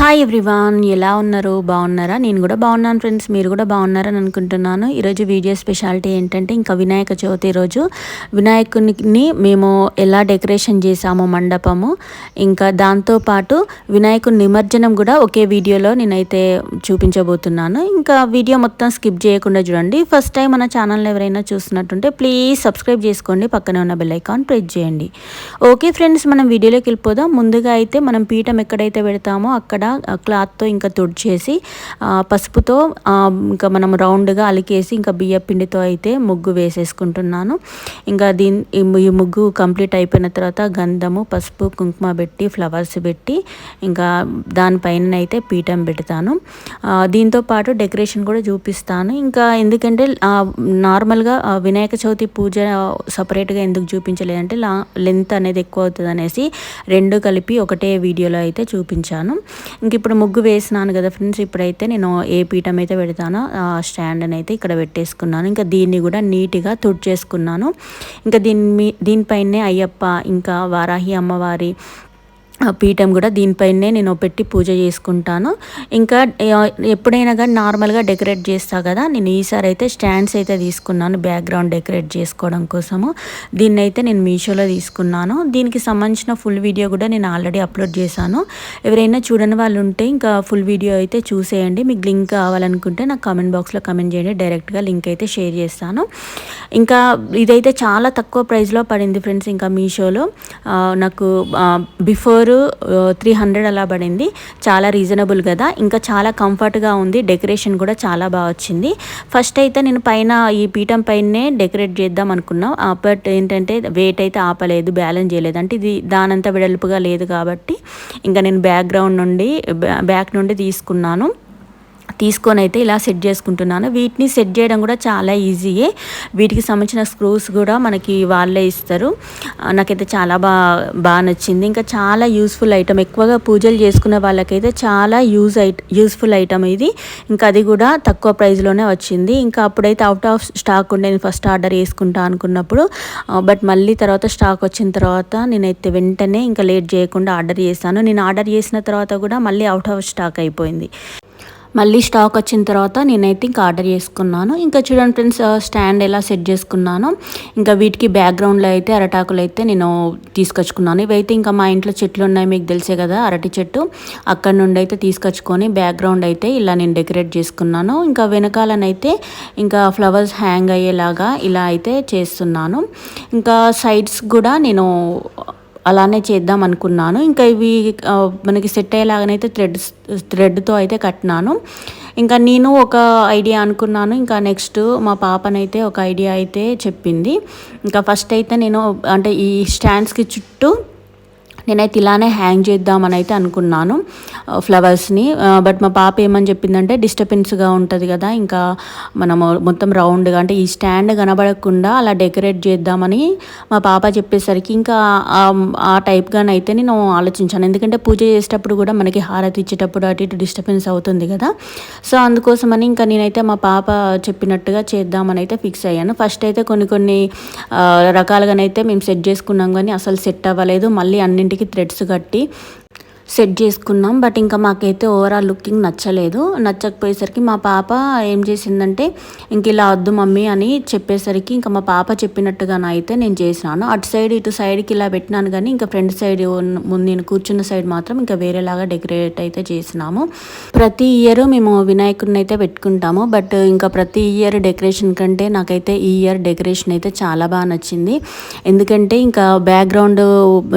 Hi everyone ఎలా ఉన్నారు? బాగున్నారా? నేను కూడా బాగున్నాను ఫ్రెండ్స్ మీరు కూడా బాగున్నారని అనుకుంటున్నాను. ఈరోజు వీడియో స్పెషాలిటీ ఏంటంటే ఇంకా వినాయక చవితి రోజు. వినాయకుని మేము ఎలా డెకరేషన్ చేసాము మండపము. ఇంకా దాంతోపాటు వినాయకుని నిమజ్జనం కూడా ఒకే వీడియోలో నేనైతే చూపించబోతున్నాను. ఇంకా వీడియో మొత్తం స్కిప్ చేయకుండా చూడండి. ఫస్ట్ టైం మన ఛానల్ ఎవరైనా చూస్తున్నట్టుంటే ప్లీజ్ సబ్స్క్రైబ్ చేసుకోండి. పక్కనే ఉన్న బెల్ ఐకాన్ ప్రెస్ చేయండి. ఓకే ఫ్రెండ్స్ మనం వీడియోలోకి వెళ్ళిపోదాం. ముందుగా అయితే మనం పీఠం ఎక్కడైతే పెడతామో అక్కడ క్లాత్తో ఇంకా తుడిచేసి పసుపుతో ఇంకా మనం రౌండ్గా అలికేసి ఇంకా బియ్య పిండితో అయితే ముగ్గు వేసేసుకుంటున్నాను. ఇంకా దీని ఈ ముగ్గు కంప్లీట్ అయిపోయిన తర్వాత గంధము పసుపు కుంకుమ పెట్టి ఫ్లవర్స్ పెట్టి ఇంకా దానిపైన అయితే పీఠం పెడతాను. దీంతో పాటు డెకరేషన్ కూడా చూపిస్తాను. ఇంకా ఎందుకంటే నార్మల్గా వినాయక చవితి పూజ సపరేట్గా ఎందుకు చూపించలేదంటే లా లెంత్ అనేది ఎక్కువ అవుతుంది అనేసి రెండు కలిపి ఒకటే వీడియోలో అయితే చూపించాను. ఇంక ఇప్పుడు ముగ్గు వేసినాను కదా ఫ్రెండ్స్ ఇప్పుడైతే నేను ఏ పీఠం అయితే పెడతానో ఆ స్టాండ్ని అయితే ఇక్కడ పెట్టేసుకున్నాను. ఇంకా దీన్ని కూడా నీట్గా తుడిచేసుకున్నాను. ఇంకా దీని మీ దీనిపైనే అయ్యప్ప ఇంకా వారాహి అమ్మవారి పీఠం కూడా దీనిపైనే నేను పెట్టి పూజ చేసుకుంటాను. ఇంకా ఎప్పుడైనా కానీ నార్మల్గా డెకరేట్ చేస్తా కదా నేను ఈసారి అయితే స్టాండ్స్ అయితే తీసుకున్నాను బ్యాక్గ్రౌండ్ డెకరేట్ చేసుకోవడం కోసము. దీన్ని అయితే నేను మీషోలో తీసుకున్నాను. దీనికి సంబంధించిన ఫుల్ వీడియో కూడా నేను ఆల్రెడీ అప్లోడ్ చేశాను. ఎవరైనా చూడని వాళ్ళు ఉంటే ఇంకా ఫుల్ వీడియో అయితే చూసేయండి. మీకు లింక్ కావాలనుకుంటే నాకు కామెంట్ బాక్స్లో కమెంట్ చేయండి. డైరెక్ట్గా లింక్ అయితే షేర్ చేస్తాను. ఇంకా ఇదైతే చాలా తక్కువ ప్రైస్లో పడింది ఫ్రెండ్స్ ఇంకా మీషోలో. నాకు బిఫోర్ త్రీ హండ్రెడ్ అలా పడింది. చాలా రీజనబుల్ కదా. ఇంకా చాలా కంఫర్ట్గా ఉంది. డెకరేషన్ కూడా చాలా బాగా వచ్చింది. ఫస్ట్ అయితే నేను పైన ఈ పీఠం పైనే డెకరేట్ చేద్దాం అనుకున్నాం. బట్ ఏంటంటే వెయిట్ అయితే ఆపలేదు బ్యాలెన్స్ చేయలేదు. అంటే ఇది దానంతా వెడల్పుగా లేదు కాబట్టి ఇంకా నేను బ్యాక్గ్రౌండ్ నుండి బ్యాక్ నుండి తీసుకున్నాను. తీసుకొని అయితే ఇలా సెట్ చేసుకుంటున్నాను. వీటిని సెట్ చేయడం కూడా చాలా ఈజీయే. వీటికి సంబంధించిన స్క్రూస్ కూడా మనకి వాళ్ళే ఇస్తారు. నాకైతే చాలా బాగా బాగా నచ్చింది. ఇంకా చాలా యూస్ఫుల్ ఐటమ్. ఎక్కువగా పూజలు చేసుకునే వాళ్ళకైతే చాలా యూజ్ ఐ యూస్ఫుల్ ఐటమ్ ఇది. ఇంకా అది కూడా తక్కువ ప్రైస్లోనే వచ్చింది. ఇంకా అప్పుడైతే అవుట్ ఆఫ్ స్టాక్ ఉండే నేను ఫస్ట్ ఆర్డర్ చేసుకుంటా అనుకున్నప్పుడు. బట్ మళ్ళీ తర్వాత స్టాక్ వచ్చిన తర్వాత నేనైతే వెంటనే ఇంకా లేట్ చేయకుండా ఆర్డర్ చేశాను. నేను ఆర్డర్ చేసిన తర్వాత కూడా మళ్ళీ అవుట్ ఆఫ్ స్టాక్ అయిపోయింది. మళ్ళీ స్టాక్ వచ్చిన తర్వాత నేనైతే ఇంకా ఆర్డర్ చేసుకున్నాను. ఇంకా చూడండి ఫ్రెండ్స్ స్టాండ్ ఎలా సెట్ చేసుకున్నాను ఇంకా వీటికి బ్యాక్గ్రౌండ్లో అయితే అరటాకులు అయితే నేను తీసుకొచ్చుకున్నాను. ఇవైతే ఇంకా మా ఇంట్లో చెట్లు ఉన్నాయి మీకు తెలిసే కదా అరటి చెట్టు. అక్కడ నుండి అయితే తీసుకొచ్చుకొని బ్యాక్గ్రౌండ్ అయితే ఇలా నేను డెకరేట్ చేసుకున్నాను. ఇంకా వెనకాలనైతే ఇంకా ఫ్లవర్స్ హ్యాంగ్ అయ్యేలాగా ఇలా అయితే చేస్తున్నాను. ఇంకా సైడ్స్ కూడా నేను అలానే చేద్దాం అనుకున్నాను. ఇంకా ఇవి మనకి సెట్ అయ్యేలాగానైతే థ్రెడ్ థ్రెడ్తో అయితే కట్టినాను. ఇంకా నేను ఒక ఐడియా అనుకున్నాను. ఇంకా నెక్స్ట్ మా పాపనైతే ఒక ఐడియా అయితే చెప్పింది. ఇంకా ఫస్ట్ అయితే నేను అంటే ఈ స్టాండ్స్కి చుట్టూ నేనైతే ఇలానే హ్యాంగ్ చేద్దామని అయితే అనుకున్నాను ఫ్లవర్స్ని బట్ మా పాప ఏమని చెప్పిందంటే డిస్టర్బెన్స్గా ఉంటుంది కదా ఇంకా మనము మొత్తం రౌండ్గా అంటే ఈ స్టాండ్ కనబడకుండా అలా డెకరేట్ చేద్దామని మా పాప చెప్పేసరికి ఇంకా ఆ- టైప్గానైతే నేను ఆలోచించాను. ఎందుకంటే పూజ చేసేటప్పుడు కూడా మనకి హారతి ఇచ్చేటప్పుడు అటు ఇటు డిస్టర్బెన్స్ అవుతుంది కదా. సో అందుకోసమని ఇంకా నేనైతే మా పాప చెప్పినట్టుగా చేద్దామని అయితే ఫిక్స్ అయ్యాను. ఫస్ట్ అయితే కొన్ని కొన్ని రకాలుగానైతే మేము సెట్ చేసుకున్నాం కానీ అసలు సెట్ అవ్వలేదు. మళ్ళీ అన్నింటికి థ్రెడ్స్ కట్టి సెట్ చేసుకున్నాం. బట్ ఇంకా మాకైతే ఓవరాల్ లుకింగ్ నచ్చలేదు. నచ్చకపోయేసరికి మా పాప ఏం చేసిందంటే ఇంక ఇలా వద్దు మమ్మీ అని చెప్పేసరికి ఇంకా మా పాప చెప్పినట్టుగా అయితే నేను చేసినాను. అటు సైడ్ ఇటు సైడ్కి ఇలా పెట్టినాను కానీ ఇంకా ఫ్రంట్ సైడ్ ముందు నేను కూర్చున్న సైడ్ మాత్రం ఇంకా వేరేలాగా డెకరేట్ అయితే చేసినాము. ప్రతి ఇయర్ మేము వినాయకుడిని అయితే పెట్టుకుంటాము. బట్ ఇంకా ప్రతి ఇయర్ డెకరేషన్ కంటే నాకైతే ఈ ఇయర్ డెకరేషన్ అయితే చాలా బాగా నచ్చింది. ఎందుకంటే ఇంకా బ్యాక్గ్రౌండ్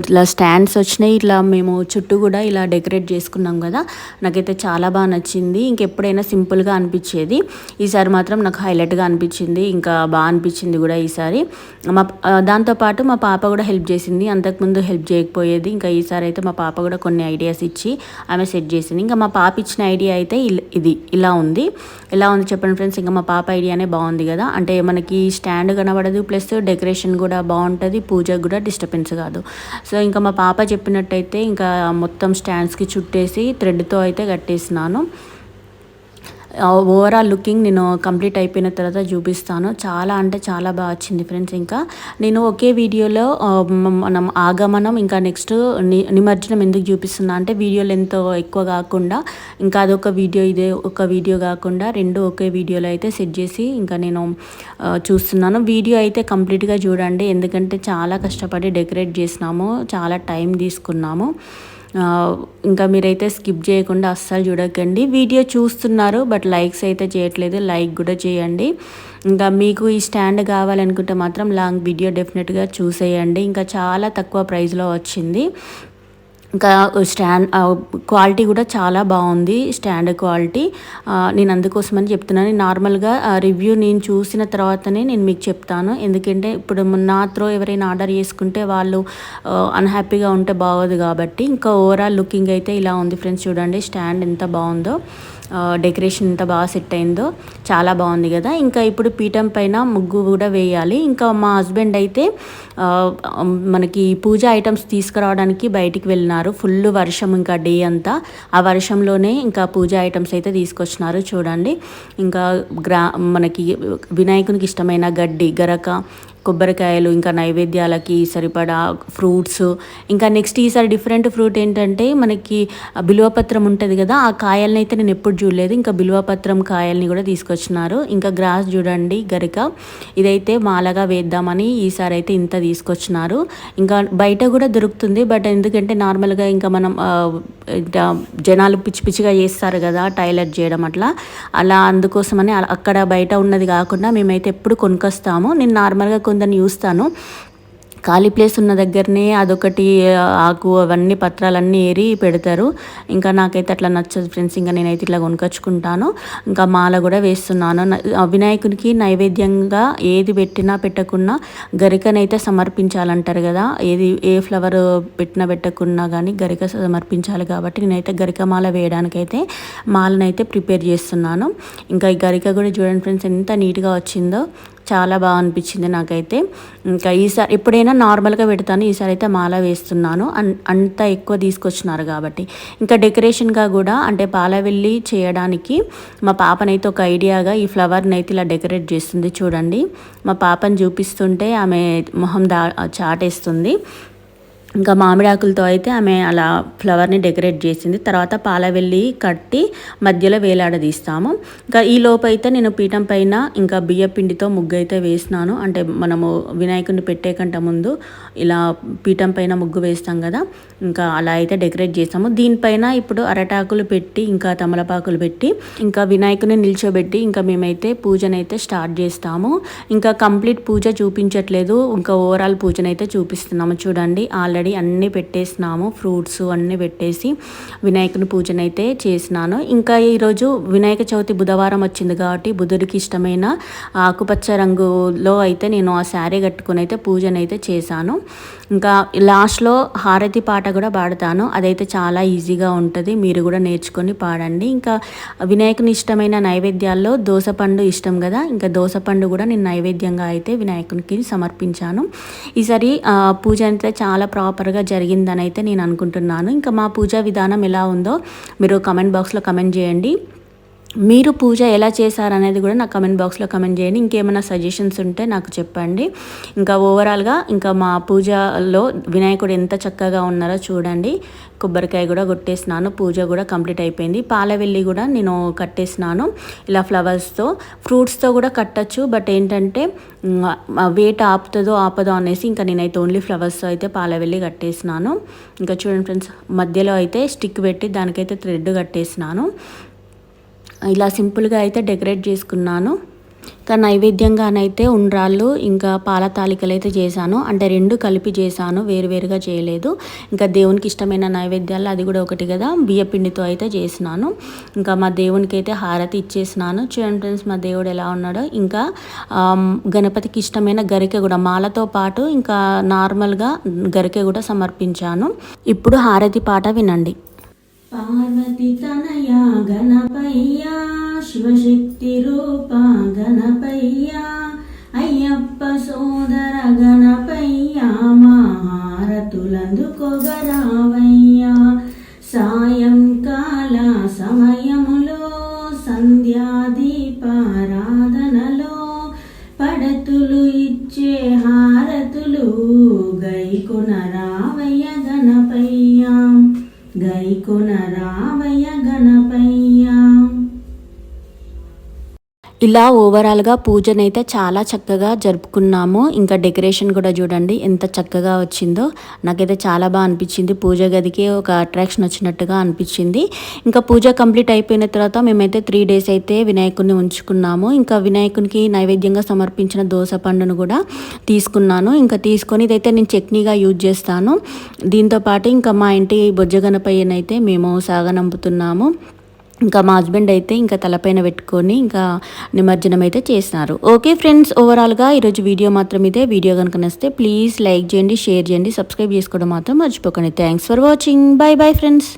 ఇట్లా స్టాండ్స్ వచ్చినాయి. ఇట్లా మేము చుట్టూ కూడా ఇలా డెకరేట్ చేసుకున్నాం కదా. నాకైతే చాలా బాగా నచ్చింది. ఇంకెప్పుడైనా సింపుల్గా అనిపించేది. ఈసారి మాత్రం నాకు హైలైట్గా అనిపించింది. ఇంకా బాగా అనిపించింది కూడా ఈసారి. మా దాంతోపాటు మా పాప కూడా హెల్ప్ చేసింది. అంతకుముందు హెల్ప్ చేయకపోయేది. ఇంకా ఈసారి అయితే మా పాప కూడా కొన్ని ఐడియాస్ ఇచ్చి ఆమె సెట్ చేసింది. ఇంకా మా పాప ఇచ్చిన ఐడియా అయితే ఇల్- ఇది ఇలా ఉంది. ఎలా ఉంది చెప్పండి ఫ్రెండ్స్. ఇంకా మా పాప ఐడియానే బాగుంది కదా. అంటే మనకి స్టాండ్ కనబడదు. ప్లస్ డెకరేషన్ కూడా బాగుంటుంది. పూజకు కూడా డిస్టర్బెన్స్ కాదు. సో ఇంకా మా పాప చెప్పినట్టయితే ఇంకా మొత్తం స్టాండ్స్కి చుట్టేసి థ్రెడ్తో అయితే కట్టేసినాను. ఓవరాల్ లుకింగ్ నేను కంప్లీట్ అయిపోయిన తర్వాత చూపిస్తాను. చాలా అంటే చాలా బాగా వచ్చింది ఫ్రెండ్స్ ఇంకా. నేను ఒకే వీడియోలో మనం ఆగమనం ఇంకా నెక్స్ట్ని నిమజ్జనం ఎందుకు చూపిస్తున్నా అంటే వీడియోలు ఎంతో ఎక్కువ కాకుండా ఇంకా అదొక వీడియో ఇదే ఒక వీడియో కాకుండా రెండు ఒకే వీడియోలో అయితే సెట్ చేసి ఇంకా నేను చూస్తున్నాను. వీడియో అయితే కంప్లీట్గా చూడండి ఎందుకంటే చాలా కష్టపడి డెకరేట్ చేసినాము చాలా టైం తీసుకున్నాము. ఇంకా మీరైతే స్కిప్ చేయకుండా అస్సలు చూడకండి. వీడియో చూస్తున్నారు బట్ లైక్స్ అయితే చేయట్లేదు. లైక్ కూడా చేయండి. ఇంకా మీకు ఈ స్టాండ్ కావాలనుకుంటే మాత్రం లాంగ్ వీడియో డెఫినెట్గా చూసేయండి. ఇంకా చాలా తక్కువ ప్రైస్లో వచ్చింది. ఇంకా స్టాండ్ క్వాలిటీ కూడా చాలా బాగుంది స్టాండ్ క్వాలిటీ. నేను అందుకోసమని చెప్తున్నాను నార్మల్గా రివ్యూ నేను చూసిన తర్వాతనే నేను మీకు చెప్తాను. ఎందుకంటే ఇప్పుడు నా త్రో ఎవరైనా ఆర్డర్ చేసుకుంటే వాళ్ళు అన్హ్యాపీగా ఉంటే బాగోదు కాబట్టి. ఇంకా ఓవరాల్ లుకింగ్ అయితే ఇలా ఉంది ఫ్రెండ్స్ చూడండి స్టాండ్ ఎంత బాగుందో. డెకరేషన్ ఎంత బాగా సెట్ అయిందో చాలా బాగుంది కదా. ఇంకా ఇప్పుడు పీఠం పైన ముగ్గు కూడా వేయాలి. ఇంకా మా హస్బెండ్ అయితే మనకి పూజ ఐటమ్స్ తీసుకురావడానికి బయటికి వెళ్ళినారు. ఫుల్ వర్షం ఇంకా డే అంతా. ఆ వర్షంలోనే ఇంకా పూజ ఐటమ్స్ అయితే తీసుకొచ్చినారు చూడండి. ఇంకా గ్రా మనకి వినాయకునికి ఇష్టమైన గడ్డి గరక కొబ్బరికాయలు ఇంకా నైవేద్యాలకి సరిపడా ఫ్రూట్స్. ఇంకా నెక్స్ట్ ఈసారి డిఫరెంట్ ఫ్రూట్ ఏంటంటే మనకి బిలువపత్రం ఉంటుంది కదా ఆ కాయలనైతే అయితే నేను ఎప్పుడు చూడలేదు. ఇంకా బిల్వపత్రం కాయల్ని కూడా తీసుకొచ్చినారు. ఇంకా గ్రాస్ చూడండి గరిక. ఇదైతే మాలగా వేద్దామని ఈసారి అయితే ఇంత తీసుకొచ్చినారు. ఇంకా బయట కూడా దొరుకుతుంది బట్ ఎందుకంటే నార్మల్గా ఇంకా మనం జనాలు పిచ్చి పిచ్చిగా చేస్తారు కదా టైలర్ చేయడం అట్లా. అలా అందుకోసమని అక్కడ బయట ఉన్నది కాకుండా మేమైతే ఎప్పుడు కొనుక్కొస్తాము. నేను నార్మల్గా కొందరిని చూస్తాను. ఖాళీ ప్లేస్ ఉన్న దగ్గరనే అదొకటి ఆకు అవన్నీ పత్రాలన్నీ ఏరి పెడతారు. ఇంకా నాకైతే అట్లా నచ్చదు ఫ్రెండ్స్ ఇంకా నేనైతే ఇట్లా కొనుకొచ్చుకుంటాను. ఇంకా మాల కూడా వేస్తున్నాను. వినాయకునికి నైవేద్యంగా ఏది పెట్టినా పెట్టకున్నా గరికనైతే సమర్పించాలంటారు కదా. ఏది ఏ ఫ్లవర్ పెట్టినా పెట్టకున్నా కానీ గరిక సమర్పించాలి కాబట్టి నేనైతే గరిక మాల వేయడానికైతే మాలనైతే ప్రిపేర్ చేస్తున్నాను. ఇంకా ఈ గరిక కూడా చూడండి ఫ్రెండ్స్ ఎంత నీట్గా వచ్చిందో. చాలా బాగా అనిపించింది నాకైతే. ఇంకా ఈసారి ఎప్పుడైనా నార్మల్గా పెడతాను ఈసారి అయితే మాల వేస్తున్నాను. అన్ అంత ఎక్కువ తీసుకొచ్చినారు కాబట్టి. ఇంకా డెకరేషన్గా కూడా అంటే పాలవెల్లి చేయడానికి మా పాపనైతే ఒక ఐడియాగా ఈ ఫ్లవర్ని అయితే ఇలా డెకరేట్ చేస్తుంది చూడండి. మా పాపని చూపిస్తుంటే ఆమె మొహం దా చాటేస్తుంది. ఇంకా మామిడాకులతో అయితే ఆమె అలా ఫ్లవర్ని డెకరేట్ చేసింది. తర్వాత పాలవెల్లి కట్టి మధ్యలో వేలాడదీస్తాము ఇంకా ఈ లోపైతే నేను పీఠం పైన ఇంకా బియ్య పిండితో ముగ్గు అయితే వేసినాను. అంటే మనము వినాయకుడిని పెట్టే కంట ముందు ఇలా పీఠం పైన ముగ్గు వేస్తాం కదా. ఇంకా అలా అయితే డెకరేట్ చేస్తాము. దీనిపైన ఇప్పుడు అరటాకులు పెట్టి ఇంకా తమలపాకులు పెట్టి ఇంకా వినాయకుని నిల్చోబెట్టి ఇంకా మేమైతే పూజనైతే స్టార్ట్ చేస్తాము. ఇంకా కంప్లీట్ పూజ చూపించట్లేదు. ఇంకా ఓవరాల్ పూజనైతే చూపిస్తున్నాము. చూడండి ఆల్రెడీ అన్నీ పెట్టేసినాము ఫ్రూట్స్ అన్నీ పెట్టేసి వినాయకుని పూజనైతే చేసినాను. ఇంకా ఈరోజు వినాయక చవితి బుధవారం వచ్చింది కాబట్టి బుధుడికి ఇష్టమైన ఆకుపచ్చ రంగులో అయితే నేను ఆ శారీ కట్టుకుని అయితే పూజనైతే చేశాను. ఇంకా లాస్ట్లో హారతి పాట కూడా పాడతాను. అదైతే చాలా ఈజీగా ఉంటుంది. మీరు కూడా నేర్చుకొని పాడండి. ఇంకా వినాయకుని ఇష్టమైన నైవేద్యాల్లో దోసపండు ఇష్టం కదా? ఇంకా దోసపండు కూడా నేను నైవేద్యంగా అయితే వినాయకునికి సమర్పించాను. ఈసారి పూజ అయితే చాలా ప్రాపర్గా జరిగిందని అయితే నేను అనుకుంటున్నాను. ఇంకా మా పూజా విధానం ఎలా ఉందో మీరు కమెంట్ బాక్స్లో కమెంట్ చేయండి. మీరు పూజ ఎలా చేశారనేది కూడా నాకు కమెంట్ బాక్స్లో కమెంట్ చేయండి. ఇంకేమైనా సజెషన్స్ ఉంటే నాకు చెప్పండి. ఇంకా ఓవరాల్గా ఇంకా మా పూజలో వినాయకుడు ఎంత చక్కగా ఉన్నారో చూడండి. కొబ్బరికాయ కూడా కొట్టేసినాను. పూజ కూడా కంప్లీట్ అయిపోయింది. పాలవెల్లి కూడా నేను కట్టేసినాను. ఇలా ఫ్లవర్స్తో ఫ్రూట్స్తో కూడా కట్టచ్చు. బట్ ఏంటంటే వేట ఆపుతుందో ఆపదో అనేసి ఇంకా నేనైతే ఓన్లీ ఫ్లవర్స్తో అయితే పాలవెల్లి కట్టేసినాను. ఇంకా చూడండి ఫ్రెండ్స్ మధ్యలో అయితే స్టిక్ పెట్టి దానికైతే థ్రెడ్ కట్టేసినాను. ఇలా సింపుల్గా అయితే డెకరేట్ చేసుకున్నాను. ఇంకా నైవేద్యంగానైతే ఉండ్రాళ్ళు ఇంకా పాల తాలికలు అయితే చేశాను. అంటే రెండు కలిపి చేశాను వేరువేరుగా చేయలేదు. ఇంకా దేవునికి ఇష్టమైన నైవేద్యాలు అది కూడా ఒకటి కదా బియ్యపిండితో అయితే చేసినాను. ఇంకా మా దేవునికి అయితే హారతి ఇచ్చేసినాను. చూడండి ఫ్రెండ్స్ మా దేవుడు ఎలా ఉన్నాడో. ఇంకా గణపతికి ఇష్టమైన గరికె కూడా మాలతో పాటు ఇంకా నార్మల్గా గరికె కూడా సమర్పించాను. ఇప్పుడు హారతి పాట వినండి. పార్వతి తనయా గణపయ్యా శివశక్తి రూపా గణపయ్యా అయ్యప్ప సోదర గణపయ్య మారతులందుకొగరావయ్య సాయి ఇలా ఓవరాల్గా పూజనైతే చాలా చక్కగా జరుపుకున్నాము. ఇంకా డెకరేషన్ కూడా చూడండి ఎంత చక్కగా వచ్చిందో. నాకైతే చాలా బాగా అనిపించింది. పూజ గదికి ఒక అట్రాక్షన్ వచ్చినట్టుగా అనిపించింది. ఇంకా పూజ కంప్లీట్ అయిపోయిన తర్వాత మేమైతే త్రీ డేస్ అయితే వినాయకుడిని ఉంచుకున్నాము. ఇంకా వినాయకునికి నైవేద్యంగా సమర్పించిన దోస పండును కూడా తీసుకున్నాను. ఇంకా తీసుకొని ఇదైతే నేను చట్నీగా యూజ్ చేస్తాను. దీంతోపాటు ఇంకా మా ఇంటి బొజ్జగనపయ్యనైతే మేము సాగనంపుతున్నాము. ఇంకా మా హస్బెండ్ అయితే ఇంకా తలపైన పెట్టుకొని ఇంకా నిమజ్జనం అయితే చేసినారు. ఓకే ఫ్రెండ్స్ ఓవరాల్గా ఈరోజు వీడియో మాత్రం ఇదే. వీడియో కనుక నచ్చితే ప్లీజ్ లైక్ చేయండి షేర్ చేయండి సబ్స్క్రైబ్ చేసుకోవడం మాత్రం మర్చిపోకండి. Thanks for watching. Bye bye friends.